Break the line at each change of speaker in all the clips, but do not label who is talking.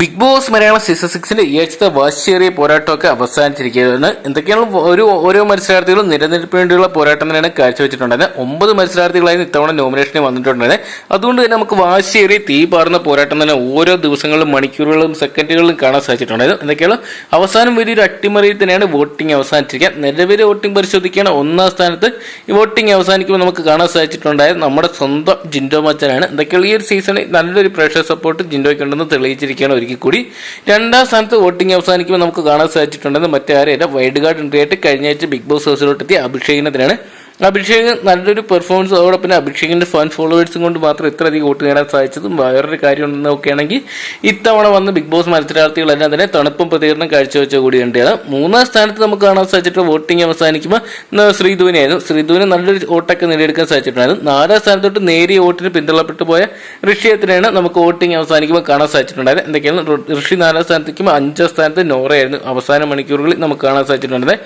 Big boss Malayalam season സിക്സിന്റെ ഈ ആഴ്ചത്തെ വാശിയേറിയ പോരാട്ടമൊക്കെ അവസാനിച്ചിരിക്കുകയാണ് എന്തൊക്കെയാണ് ഒരു ഓരോ മത്സരാർത്ഥികളും നിലനിൽപ്പിന് വേണ്ടിയുള്ള പോരാട്ടം തന്നെയാണ് കാഴ്ചവെച്ചിട്ടുണ്ടായത് ഒമ്പത് മത്സരാർത്ഥികളായിരുന്നു ഇത്തവണ നോമിനേഷന് വന്നിട്ടുണ്ടായിരുന്നത്. അതുകൊണ്ട് തന്നെ നമുക്ക് വാശിയേറിയ തീ പാർന്ന പോരാട്ടം തന്നെ ഓരോ ദിവസങ്ങളിലും മണിക്കൂറുകളും സെക്കൻഡുകളിലും കാണാൻ സാധിച്ചിട്ടുണ്ടായിരുന്നു. എന്തൊക്കെയാണ്? അവസാനം വലിയൊരു അട്ടിമറിയിൽ തന്നെയാണ് വോട്ടിംഗ് അവസാനിച്ചിരിക്കുക നിലവിലെ വോട്ടിംഗ് പരിശോധിക്കുകയാണ്. ഒന്നാം സ്ഥാനത്ത് ഈ വോട്ടിംഗ് അവസാനിക്കുമ്പോൾ നമുക്ക് കാണാൻ സാധിച്ചിട്ടുണ്ടായത് നമ്മുടെ സ്വന്തം ജിൻഡോ മച്ചനാണ്. എന്തൊക്കെയാണ് ഈ ഒരു സീസണിൽ നല്ലൊരു പ്രേക്ഷക സപ്പോർട്ട് ജിൻഡോയ്ക്ക് ഉണ്ടെന്ന് തെളിയിച്ചിരിക്കുകയാണ് ഒരിക്കൽ കൂടി. രണ്ടാം സ്ഥാനത്ത് വോട്ടിംഗ് അവസാനിക്കുമ്പോൾ നമുക്ക് കാണാൻ സാധിച്ചിട്ടുണ്ടെന്ന് മറ്റാരെയല്ല വൈഡ് കാർഡ് എൻട്രി ആയിട്ട് കഴിഞ്ഞ ആഴ്ച ബിഗ് ബോസ് ഹൗസിലോട്ടെത്തിയ അഭിഷേകിനെതിരാണ് അഭിഷേക് നല്ലൊരു പെർഫോമൻസ് അതോടൊപ്പം അഭിഷേകിന്റെ ഫാൻ ഫോളോവേഴ്സും കൊണ്ട് മാത്രം ഇത്രയധികം വോട്ട് നേടാൻ സാധിച്ചതും വേറൊരു കാര്യം നോക്കുകയാണെങ്കിൽ ഇത്തവണ വന്ന് ബിഗ് ബോസ് മത്സരാർത്ഥികളെല്ലാം തന്നെ തണുപ്പും പ്രതികരണം കാഴ്ചവെച്ച കൂടി കണ്ടിയാണ് മൂന്നാം സ്ഥാനത്ത് നമുക്ക് കാണാൻ സാധിച്ചിട്ട് വോട്ടിംഗ് അവസാനിക്കുമ്പോൾ ശ്രീധുവിനായിരുന്നു ശ്രീധുവിന് നല്ലൊരു വോട്ടൊക്കെ നേടിയെടുക്കാൻ സാധിച്ചിട്ടുണ്ടായിരുന്നു. നാലാം സ്ഥാനത്തോട്ട് നേരിയ വോട്ടിന് പിന്തള്ളപ്പെട്ടു പോയ ഋഷിയത്തിനാണ് നമുക്ക് വോട്ടിംഗ് അവസാനിക്കുമ്പോൾ കാണാൻ സാധിച്ചിട്ടുണ്ടായത് എന്തൊക്കെയാണ്? ഋഷി നാലാം സ്ഥാനത്തേക്കും അഞ്ചാം സ്ഥാനത്ത് നോറയായിരുന്നു അവസാന മണിക്കൂറുകളിൽ നമുക്ക് കാണാൻ സാധിച്ചിട്ടുണ്ടായത്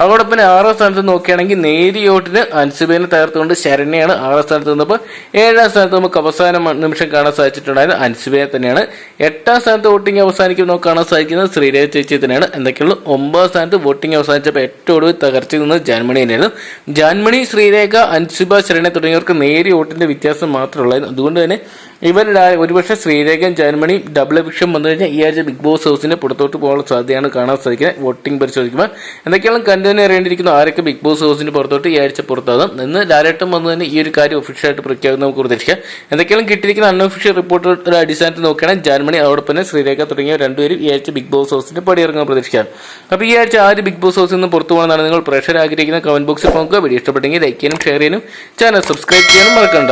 അതോടൊപ്പം ആറാം സ്ഥാനത്ത് നോക്കുകയാണെങ്കിൽ നേരിയ വോട്ടിന് അൻസുബേനെ തകർത്തുകൊണ്ട് ശരണ്യാണ് ആറാം സ്ഥാനത്ത് നിന്നപ്പോൾ ഏഴാം സ്ഥാനത്ത് നമുക്ക് അവസാന നിമിഷം കാണാൻ സാധിച്ചിട്ടുണ്ടായത് അൻസുബേനെ തന്നെയാണ്. എട്ടാം സ്ഥാനത്ത് വോട്ടിംഗ് അവസാനിക്കുമ്പോൾ നമുക്ക് കാണാൻ സാധിക്കുന്നത് ശ്രീരേഖ ചേച്ചി തന്നെയാണ്. എന്തൊക്കെയുള്ളൂ? ഒമ്പതാം സ്ഥാനത്ത് വോട്ടിംഗ് അവസാനിച്ചപ്പോൾ ഏറ്റവും ഒടുവിൽ തകർച്ച നിന്നത് ജാൻമണി തന്നെയായിരുന്നു. ജാൻമണി ശ്രീരേഖ അൻസുബ ശരണ തുടങ്ങിയവർക്ക് നേരിയ വോട്ടിന്റെ വ്യത്യാസം മാത്രമേ ഉള്ളായിരുന്നു. അതുകൊണ്ട് തന്നെ ഇവരുടെ ഒരുപക്ഷെ ശ്രീരേഖയും ജാൻമണി ഡബിൾ എവിക്ഷൻ വന്നു കഴിഞ്ഞാൽ ഈ ആഴ്ച ബിഗ് ബോസ് ഹൗസിന്റെ പുറത്തോട്ട് പോകാനുള്ള സാധ്യതയാണ് കാണാൻ സാധിക്കുന്നത്. വോട്ടിംഗ് പരിശോധിക്കുമ്പോൾ എന്തൊക്കെയാണ് കണ്ടതിന് അറിയേണ്ടിയിരിക്കുന്നു? ആരൊക്കെ ബിഗ് ബോസ് ഹൗസിന്റെ പുറത്തോട്ട് ഈ ആഴ്ച പുറത്താകും. ഇന്ന് ലാലേട്ടം വന്ന് തന്നെ ഈ ഒരു കാര്യം ഒഫീഷ്യലായിട്ട് പ്രഖ്യാപനം നമുക്ക് പ്രതീക്ഷിക്കാം എന്തൊക്കെയാണ് കിട്ടിയിരിക്കുന്ന അൺഒഫീഷ്യൽ റിപ്പോർട്ടുകളുടെ അടിസ്ഥാനത്തിൽ നോക്കുകയാണെങ്കിൽ ജർമ്മനി അതോടൊപ്പം തന്നെ ശ്രീരേഖ തുടങ്ങിയ രണ്ടുപേരും ഈ ആഴ്ച ബിഗ് ബോസ് ഹൗസിന്റെ പടിയിറങ്ങാൻ പ്രതീക്ഷിക്കാം അപ്പോൾ ഈ ആഴ്ച ആര് ബിഗ് ബോസ് ഹൗസിൽ നിന്ന് പുറത്തു പോകണമെന്നാണ് നിങ്ങൾ പ്രേക്ഷകർ ആഗ്രഹിക്കുന്ന കമന്റ് ബോക്സിൽ നോക്കുക. വീഡിയോ ഇഷ്ടപ്പെട്ടെങ്കിൽ ലൈക്ക് ചെയ്യാനും ഷെയർ ചെയ്യാനും ചാനൽ സബ്സ്ക്രൈബ് ചെയ്യാനും മറക്കണ്ട.